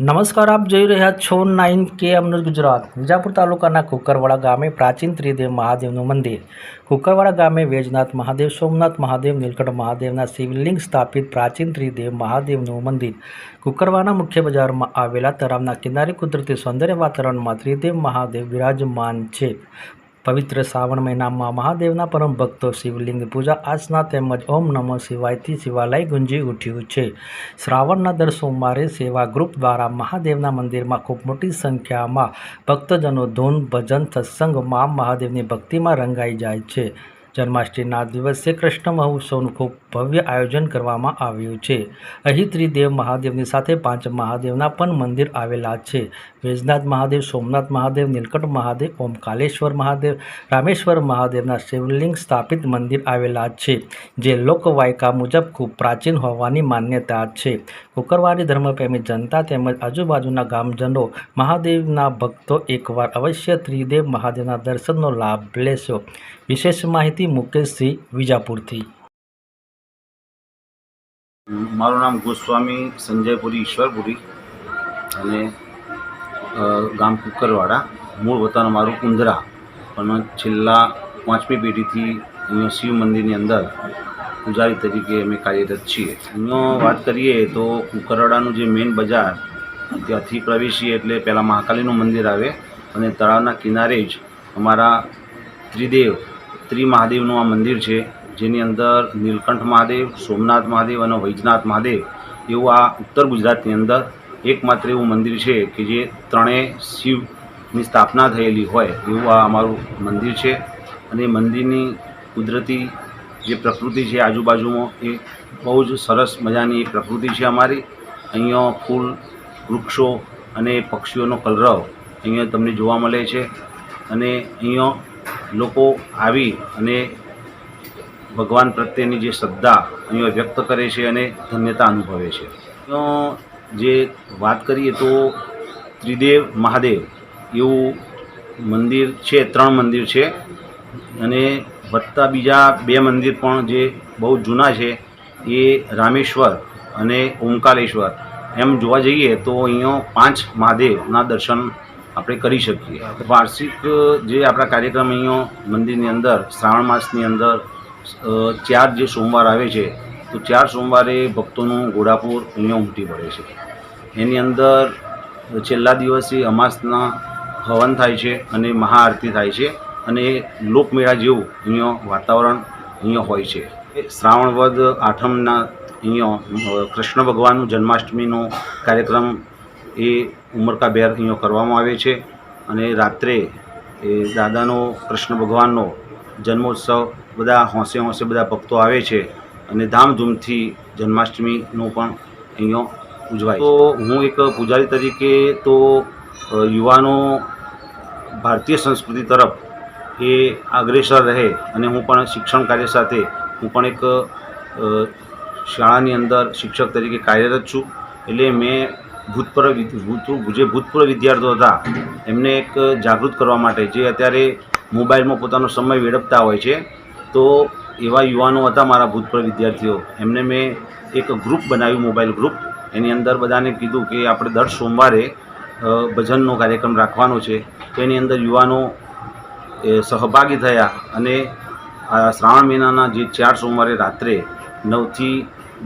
નમસ્કાર, આપ જોઈ રહ્યા છો નાઇન કે અમનું ગુજરાત. વિજાપુર તાલુકાના કુકરવાડા ગામે પ્રાચીન ત્રિદેવ મહાદેવનું મંદિર. કુકરવાડા ગામે વેજનાથ મહાદેવ, સોમનાથ મહાદેવ, નીલકંઠ મહાદેવના શિવલિંગ સ્થાપિત પ્રાચીન ત્રિદેવ મહાદેવનું મંદિર. કુકરવાના મુખ્ય બજારમાં આવેલા તળાવના કિનારે કુદરતી સૌંદર્ય વાતાવરણમાં ત્રિદેવ મહાદેવ બિરાજમાન છે. પવિત્ર શ્રાવણ મહિનામાં મહાદેવના પરમ ભક્તો શિવલિંગ પૂજા આસના તેમજ ઓમ નમઃ શિવાયથી શિવાલય ગુંજી ઉઠ્યું છે. શ્રાવણના દર સોમવારે સેવા ગ્રુપ દ્વારા મહાદેવના મંદિરમાં ખૂબ મોટી સંખ્યામાં ભક્તજનો ધૂન ભજન સત્સંગમાં મહાદેવની ભક્તિમાં રંગાઈ જાય છે. જન્માષ્ટમીના દિવસે કૃષ્ણ મહોત્સવનું ખૂબ ભવ્ય આયોજન કરવામાં આવ્યું છે. અહીં ત્રિદેવ મહાદેવની સાથે પાંચ મહાદેવના પણ મંદિર આવેલા છે. વેજનાથ મહાદેવ, સોમનાથ મહાદેવ, નીલકંઠ મહાદેવ, ઓમકાલેશ્વર મહાદેવ, રામેશ્વર મહાદેવના શિવલિંગ સ્થાપિત મંદિર આવેલા છે, જે લોકવાયકા મુજબ ખૂબ પ્રાચીન હોવાની માન્યતા છે. કુકરવાડી ધર્મપ્રેમી જનતા તેમજ આજુબાજુના ગામજનો મહાદેવના ભક્તો એકવાર અવશ્ય ત્રિદેવ મહાદેવના દર્શનનો લાભ લેશો. વિશેષ માહિતી મુકેશસિંહ વિજાપુરથી. મારું નામ ગોસ્વામી સંજયપુરી ઈશ્વરપુરી અને ગામ કુકરવાડા. મૂળ વતન મારું કુંદરા પણ છેલ્લા પાંચમી પેઢીથી અહીંયા શિવ મંદિરની અંદર પૂજારી તરીકે અમે કાર્યરત છીએ. અહીંયા વાત કરીએ તો કુકરવાડાનું જે મેઇન બજાર, ત્યાંથી પ્રવેશીએ એટલે પહેલાં મહાકાલીનું મંદિર આવે અને તળાવના કિનારે જ અમારા ત્રિદેવ, ત્રિમહાદેવનું આ મંદિર છે. જેની અંદર નીલકંઠ મહાદેવ, સોમનાથ મહાદેવ અને વૈજનાથ મહાદેવ એવું આ ઉત્તર ગુજરાતની અંદર એકમાત્ર એવું મંદિર છે કે જે ત્રણેય શિવની સ્થાપના થયેલી હોય એવું આ અમારું મંદિર છે. અને મંદિરની કુદરતી જે પ્રકૃતિ છે આજુબાજુમાં એ બહુ જ સરસ મજાની પ્રકૃતિ છે અમારી. અહીંયા ફૂલ, વૃક્ષો અને પક્ષીઓનો કલરવ અહીંયા તમને જોવા મળે છે. અને અહીંયા લોકો આવી અને ભગવાન પ્રત્યેની જે શ્રદ્ધા અહીંયા વ્યક્ત કરે છે અને ધન્યતા અનુભવે છે. જે વાત કરીએ તો ત્રિદેવ મહાદેવ, એવું મંદિર છે, ત્રણ મંદિર છે અને વત્તા બીજા બે મંદિર પણ જે બહુ જૂના છે, એ રામેશ્વર અને ઓમકારેશ્વર એમ જોવા જઈએ તો અહીંયા પાંચ મહાદેવના દર્શન આપણે કરી શકીએ. વાર્ષિક જે આપણા કાર્યક્રમ અહીંયા મંદિરની અંદર, શ્રાવણ માસની અંદર ચાર જે સોમવાર આવે છે, તો ચાર સોમવારે ભક્તોનું ઘોડાપુર અહીંયા ઉમટી પડે છે. એની અંદર છેલ્લા દિવસે અમાસના હવન થાય છે અને મહાઆરતી થાય છે અને લોકમેળા જેવું અહીંયા વાતાવરણ અહીંયા હોય છે. શ્રાવણ વદ આઠમના અહીંયા કૃષ્ણ ભગવાનનું જન્માષ્ટમીનો કાર્યક્રમ એ ઉમરકાભેર અહીંયા કરવામાં આવે છે અને રાત્રે એ દાદાનો કૃષ્ણ ભગવાનનો જન્મોત્સવ, બધા હોંશે હોંશે બધા ભક્તો આવે છે અને ધામધૂમથી જન્માષ્ટમીનો પણ અહીંયા ઉજવાય તો હું એક પૂજારી તરીકે તો યુવાનો ભારતીય સંસ્કૃતિ તરફ એ અગ્રેસર રહે અને હું પણ શિક્ષણ કાર્ય સાથે હું પણ એક શાળાની અંદર શિક્ષક તરીકે કાર્યરત છું. એટલે મેં ભૂતપૂર્વ ભૂત- જે ભૂતપૂર્વ વિદ્યાર્થીઓ હતા એમને એક જાગૃત કરવા માટે જે અત્યારે મોબાઈલમાં પોતાનો સમય વેડપતા હોય છે. તો એવા યુવાનો હતા મારા ભૂતપૂર્વ વિદ્યાર્થીઓ. એમને મેં એક ગ્રુપ બનાવ્યું, મોબાઈલ ગ્રુપ. એની અંદર બધાને કીધું કે આપણે દર સોમવારે ભજનનો કાર્યક્રમ રાખવાનો છે. તો એની અંદર યુવાનો સહભાગી થયા અને શ્રાવણ મહિનાના જે ચાર સોમવારે રાત્રે નવથી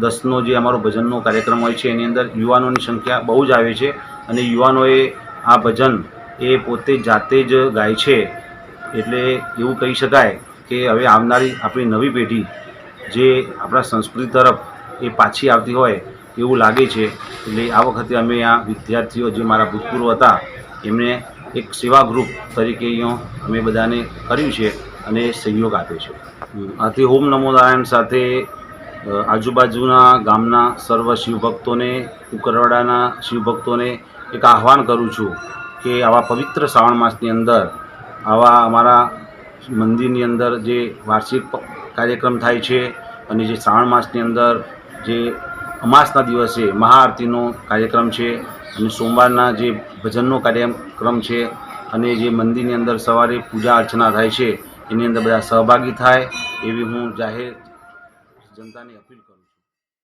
દસનો જે અમારો ભજનનો કાર્યક્રમ હોય છે, એની અંદર યુવાનોની સંખ્યા બહુ જ આવે છે. અને યુવાનોએ આ ભજન એ પોતે જાતે જ ગાય છે. એટલે એવું કહી શકાય કે હવે આવનારી આપણી નવી પેઢી જે આપણા સંસ્કૃતિ તરફ એ પાછી આવતી હોય એવું લાગે છે. એટલે આ વખતે અમે આ વિદ્યાર્થીઓ જે મારા ભૂતપૂર્વ હતા એમને એક સેવા ગ્રુપ તરીકે અહીંયા અમે બધાને કર્યું છે અને સહયોગ આપ્યો છે. હમ, આથી ઓમ નમો નારાયણ સાથે આજુબાજુના ગામના સર્વ શિવભક્તોને કુકરવાડાના શિવભક્તોને એક આહ્વાન કરું છું કે આવા પવિત્ર શ્રાવણ માસની અંદર આવા અમારા મંદિરની અંદર જે વાર્ષિક કાર્યક્રમ થાય છે અને જે શ્રાવણ માસની અંદર જે અમાસના દિવસે મહાઆરતીનો કાર્યક્રમ છે અને સોમવારના જે ભજનનો કાર્યક્રમ છે અને જે મંદિરની અંદર સવારે પૂજા અર્ચના થાય છે, એની અંદર બધા સહભાગી થાય એવી હું જાહેર જનતાને અપીલ કરું